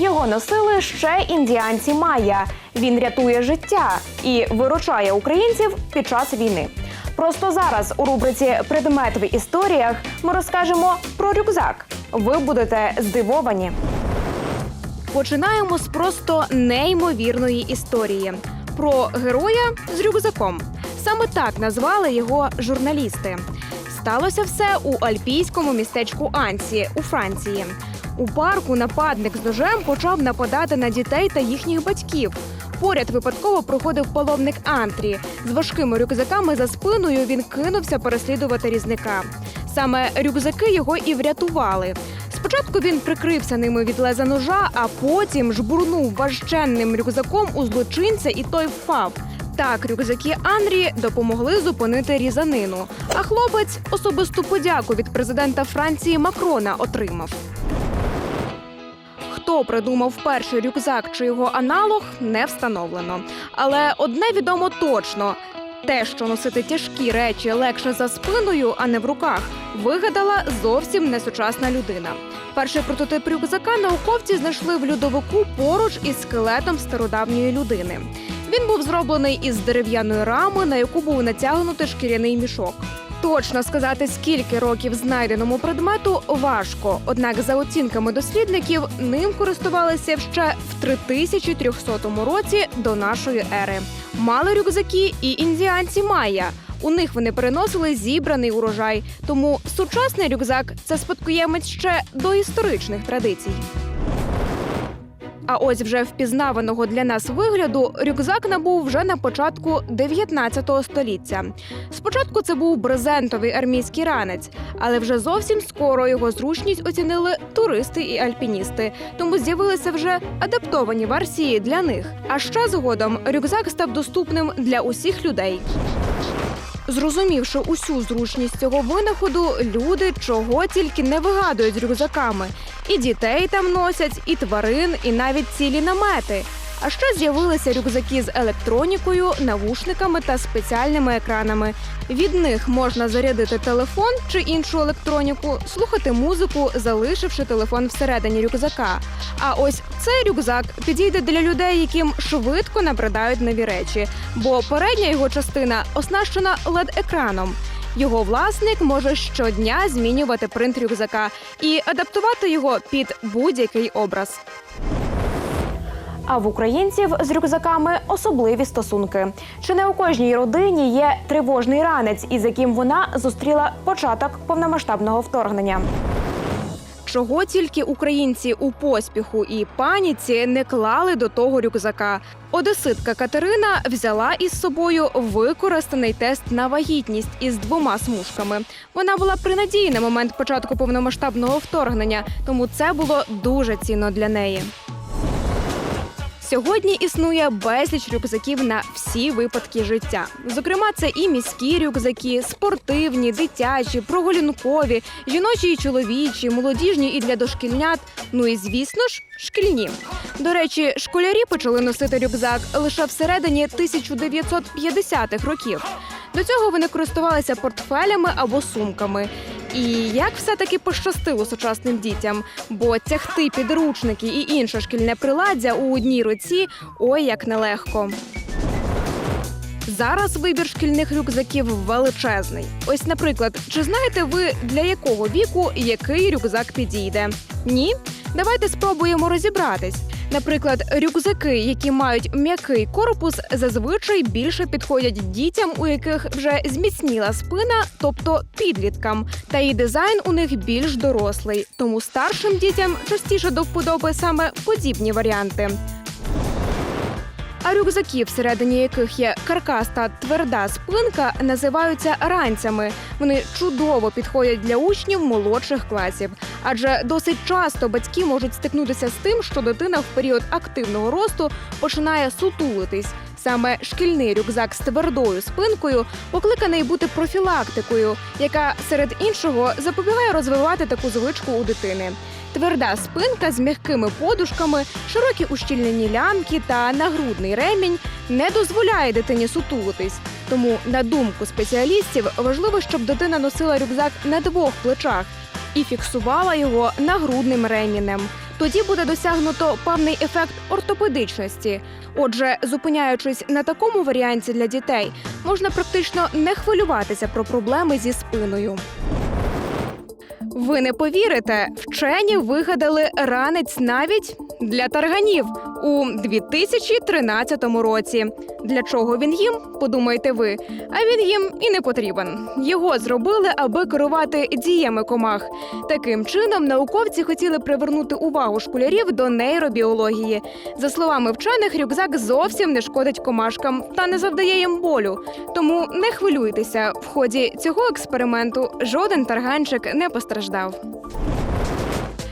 Його носили ще індіанці Майя. Він рятує життя і виручає українців під час війни. Просто зараз у рубриці Предмет в історіях ми розкажемо про рюкзак. Ви будете здивовані. Починаємо з просто неймовірної історії про героя з рюкзаком. Саме так назвали його журналісти. Сталося все у альпійському містечку Ансі у Франції. У парку нападник з ножем почав нападати на дітей та їхніх батьків. Поряд випадково проходив паломник Антрі. З важкими рюкзаками за спиною він кинувся переслідувати різника. Саме рюкзаки його і врятували. Спочатку він прикрився ними від леза ножа, а потім жбурнув важченним рюкзаком у злочинця, і той впав. Так, рюкзаки Анрі допомогли зупинити різанину. А хлопець особисту подяку від президента Франції Макрона отримав. Хто придумав перший рюкзак чи його аналог, не встановлено. Але одне відомо точно: те, що носити тяжкі речі легше за спиною, а не в руках, вигадала зовсім несучасна людина. Перший прототип рюкзака науковці знайшли в льодовику поруч із скелетом стародавньої людини. Він був зроблений із дерев'яної рами, на яку був натягнутий шкіряний мішок. Точно сказати, скільки років знайденому предмету важко. Однак, за оцінками дослідників, ним користувалися ще в 3300 році до нашої ери. Мали рюкзаки і індіанці Майя. У них вони переносили зібраний урожай. Тому сучасний рюкзак це спадкоємець ще до історичних традицій. А ось вже впізнаваного для нас вигляду рюкзак набув вже на початку 19 століття. Спочатку це був брезентовий армійський ранець, але вже зовсім скоро його зручність оцінили туристи і альпіністи. Тому з'явилися вже адаптовані версії для них. А ще згодом рюкзак став доступним для усіх людей. Зрозумівши усю зручність цього винаходу, люди чого тільки не вигадують з рюкзаками. І дітей там носять, і тварин, і навіть цілі намети. А ще з'явилися рюкзаки з електронікою, навушниками та спеціальними екранами. Від них можна зарядити телефон чи іншу електроніку, слухати музику, залишивши телефон всередині рюкзака. А ось цей рюкзак підійде для людей, яким швидко набридають нові речі, бо передня його частина оснащена led екраном Його власник може щодня змінювати принт рюкзака і адаптувати його під будь-який образ. А в українців з рюкзаками особливі стосунки. Чи не у кожній родині є тривожний ранець, із яким вона зустріла початок повномасштабного вторгнення? Чого тільки українці у поспіху і паніці не клали до того рюкзака. Одеситка Катерина взяла із собою використаний тест на вагітність із двома смужками. Вона була при надії на момент початку повномасштабного вторгнення, тому це було дуже цінно для неї. Сьогодні існує безліч рюкзаків на всі випадки життя. Зокрема, це і міські рюкзаки, спортивні, дитячі, прогулянкові, жіночі і чоловічі, молодіжні і для дошкільнят. Ну і звісно ж, шкільні. До речі, школярі почали носити рюкзак лише всередині 1950-х років. До цього вони користувалися портфелями або сумками. І як все-таки пощастило сучасним дітям, бо тягти підручники і інше шкільне приладдя у одній руці ой як нелегко. Зараз вибір шкільних рюкзаків величезний. Ось, наприклад, чи знаєте ви для якого віку який рюкзак підійде? Ні? Давайте спробуємо розібратись. Наприклад, рюкзаки, які мають м'який корпус, зазвичай більше підходять дітям, у яких вже зміцніла спина, тобто підліткам. Та і дизайн у них більш дорослий. Тому старшим дітям частіше до вподоби саме подібні варіанти. А рюкзаки, всередині яких є каркас та тверда спинка, називаються ранцями. Вони чудово підходять для учнів молодших класів, адже досить часто батьки можуть стикнутися з тим, що дитина в період активного росту починає сутулитись. Саме шкільний рюкзак з твердою спинкою покликаний бути профілактикою, яка серед іншого запобігає розвивати таку звичку у дитини. Тверда спинка з м'якими подушками, широкі ущільнені лямки та нагрудний ремінь не дозволяє дитині сутулитись. Тому, на думку спеціалістів, важливо, щоб дитина носила рюкзак на двох плечах і фіксувала його нагрудним ремінем. Тоді буде досягнуто певний ефект ортопедичності. Отже, зупиняючись на такому варіанті для дітей, можна практично не хвилюватися про проблеми зі спиною. Ви не повірите, вчені вигадали ранець навіть для тарганів у 2013 році. Для чого він їм? Подумаєте ви. А він їм і не потрібен. Його зробили, аби керувати діями комах. Таким чином, науковці хотіли привернути увагу школярів до нейробіології. За словами вчених, рюкзак зовсім не шкодить комашкам та не завдає їм болю. Тому не хвилюйтеся, в ході цього експерименту жоден тарганчик не постраждав.